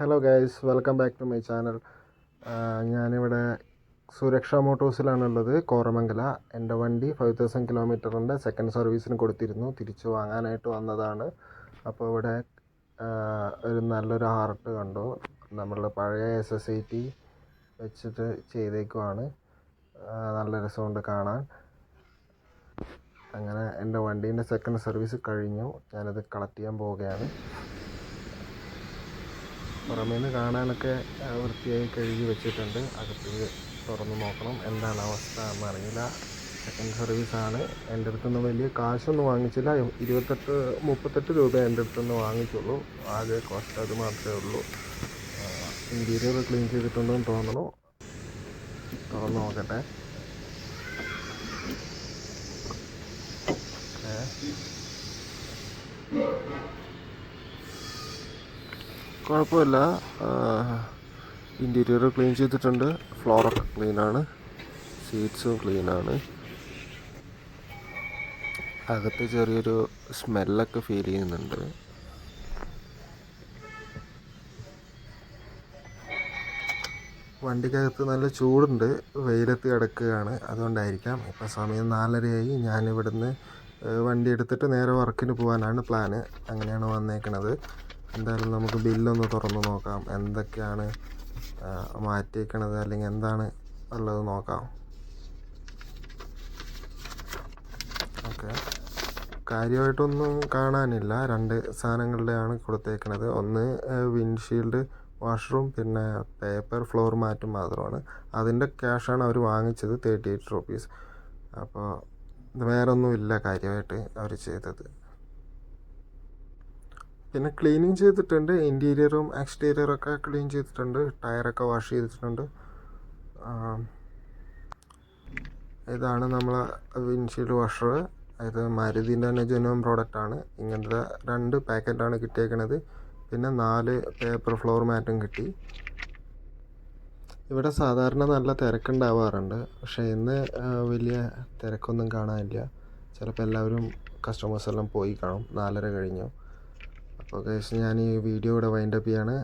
Hello guys welcome back to my channel ഞാനിവിടെ സുരക്ഷ മോട്ടോഴ്സിലാണുള്ളത്. കോറമംഗല എന്റെ വണ്ടി ഫൈവ് തൗസൻഡ് കിലോമീറ്ററിന്റെ സെക്കൻഡ് സർവീസിന് കൊടുത്തിരുന്നു. തിരിച്ചു വാങ്ങാനായിട്ട് വന്നതാണ്. അപ്പോൾ ഇവിടെ ഒരു നല്ലൊരു ഹാർട്ട് കണ്ടു. നമ്മളുടെ പഴയ എസ് എസ് ഐ ടി വെച്ചിട്ട് ചെയ്തേക്കുവാണ്. നല്ല രസമുണ്ട് കാണാൻ. അങ്ങനെ എന്റെ വണ്ടീന്റെ സെക്കൻഡ് സർവീസ് കഴിഞ്ഞു. ഞാനത് കളക്ട് ചെയ്യാൻ പോവുകയാണ്. പുറമേ നിന്ന് കാണാനൊക്കെ വൃത്തിയായി കഴുകി വെച്ചിട്ടുണ്ട്. അകത്ത് തുറന്ന് നോക്കണം. എന്താണ് അവസ്ഥ എന്നറിയില്ല സെക്കൻഡ് സർവീസാണ് എന്റെ അടുത്തുനിന്ന് വലിയ കാശൊന്നും വാങ്ങിച്ചില്ല. ഇരുപത്തെട്ട് മുപ്പത്തെട്ട് രൂപ എന്റെ അടുത്തുനിന്ന് വാങ്ങിച്ചുള്ളൂ. ആകെ കോസ്റ്റ് അത് മാത്രമേ ഉള്ളൂ. ഇന്റീരിയർ ക്ലീൻ ചെയ്തിട്ടുണ്ടെന്ന് തോന്നണു തുറന്ന് നോക്കട്ടെ. ഏ? കുഴപ്പമില്ല. ഇന്റീരിയർ ക്ലീൻ ചെയ്തിട്ടുണ്ട്. ഫ്ലോറൊക്കെ ക്ലീനാണ് സീറ്റ്സും ക്ലീനാണ് അകത്ത് ചെറിയൊരു സ്മെല്ലൊക്കെ ഫീൽ ചെയ്യുന്നുണ്ട്. വണ്ടിക്കകത്ത് നല്ല ചൂടുണ്ട്. വെയിലത്ത് കിടക്കുകയാണ്. അതുകൊണ്ടായിരിക്കാം ഇപ്പം സമയം നാലരയായി. ഞാനിവിടുന്ന് വണ്ടി എടുത്തിട്ട് നേരെ വർക്കിന് പോകാനാണ് പ്ലാന് അങ്ങനെയാണ് വന്നേക്കണത്. എന്തായാലും നമുക്ക് ബില്ലൊന്ന് തുറന്ന് നോക്കാം. എന്തൊക്കെയാണ് മാറ്റിയേക്കണത് അല്ലെങ്കിൽ എന്താണ് ഉള്ളത് നോക്കാം. ഓക്കെ. കാര്യമായിട്ടൊന്നും കാണാനില്ല. രണ്ട് സാധനങ്ങളുടെയാണ് കൊടുത്തേക്കണത്. ഒന്ന് വിൻഷീൽഡ് വാഷ്റൂം പിന്നെ പേപ്പർ ഫ്ലോർ മാറ്റും മാത്രമാണ്. അതിന്റെ ക്യാഷാണ് അവർ വാങ്ങിച്ചത് തേർട്ടി എയ്റ്റ് റുപ്പീസ് അപ്പോൾ വേറെ ഒന്നുമില്ല കാര്യമായിട്ട് അവർ ചെയ്തത്. പിന്നെ ക്ലീനിങ് ചെയ്തിട്ടുണ്ട്. ഇന്റീരിയറും എക്സ്റ്റീരിയറും ഒക്കെ ക്ലീൻ ചെയ്തിട്ടുണ്ട്. ടയറൊക്കെ വാഷ് ചെയ്തിട്ടുണ്ട്. ഇതാണ് നമ്മളെ വിൻഷീൽഡ് വാഷർ ഇത് മരുതിന്റെ തന്നെ ജെനുവൻ പ്രോഡക്റ്റാണ് ഇങ്ങനത്തെ രണ്ട് പാക്കറ്റാണ് കിട്ടിയേക്കണത്. പിന്നെ നാല് പേപ്പർ ഫ്ലോർ മാറ്റും കിട്ടി. ഇവിടെ സാധാരണ നല്ല തിരക്കുണ്ടാവാറുണ്ട്. പക്ഷേ ഇന്ന് വലിയ തിരക്കൊന്നും കാണാനില്ല. ചിലപ്പോൾ എല്ലാവരും കസ്റ്റമേഴ്സ് എല്ലാം പോയി കാണും. നാലര കഴിഞ്ഞു. കേസ് ഞാൻ ഈ വീഡിയോ ഇവിടെ വൈൻഡപ്പ് ചെയ്യാണ്.